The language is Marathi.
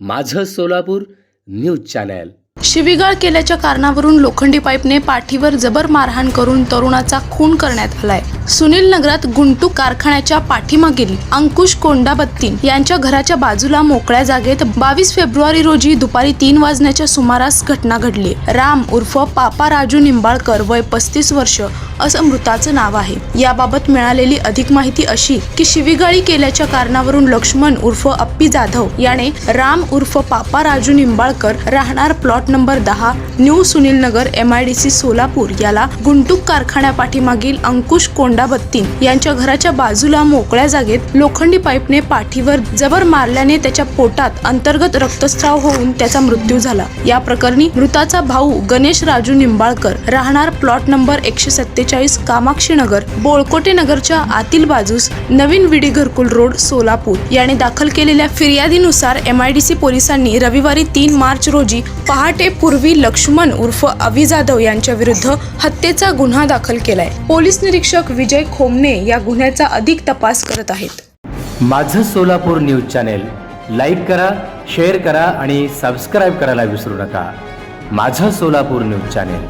माझं सोलापूर न्यूज चॅनल. शिवीगाळ केल्याच्या कारणावरून लोखंडी पाईपने पाठीवर जबर मारहाण करून तरुणाचा खून करण्यात आलाय. सुनील नगरात गुंटू कारखान्याच्या पाठीमागील अंकुश कोंडाबत्तीन यांच्या घराच्या बाजूला मोकळ्या जागेत बावीस फेब्रुवारी रोजी दुपारी तीन वाजण्याच्या सुमारास घटना घडली. राम उर्फ पापा राजू निंबाळकर वय पस्तीस वर्ष असं मृताचं नाव आहे. याबाबत मिळालेली अधिक माहिती अशी की शिवीगाळी केल्याच्या कारणावरून लक्ष्मण उर्फ अप्पी जाधव याने राम उर्फ पापा राजू निंबाळकर राहणार प्लॉट नंबर दहा new Sunil Nagar M I D C Solapur याला गुंटूक कारखान्यापाठीमागील अंकुश कोंडाबत्तीन यांच्या घराच्या बाजूला मोकळ्या जागेत लोखंडी पाईपने पाठीवर जबर मारल्याने त्याच्या पोटात अंतर्गत रक्तस्राव होऊन त्याचा मृत्यू झाला. या प्रकरणी मृताचा भाऊ गणेश राजू निंबाळकर राहणार प्लॉट नंबर एकशे सत्तेचाळीस कामाक्षी नगर बोळकोटे नगरच्या आतील बाजूस नवीन विडी घरकुल रोड सोलापूर. याने दाखल केलेल्या फिर्यादीनुसार एम आय डी सी पोलिसांनी रविवारी तीन मार्च रोजी पहाटे पूर्वी लक्ष्मण उर्फ अवी जाधव यांच्या विरुद्ध हत्येचा गुन्हा दाखल केलाय. पोलीस निरीक्षक विजय खोमने या गुन्ह्याचा अधिक तपास करत आहेत. माझं सोलापूर न्यूज चॅनेल लाईक करा शेअर करा आणि सबस्क्राईब करायला विसरू नका. माझं सोलापूर न्यूज चॅनेल.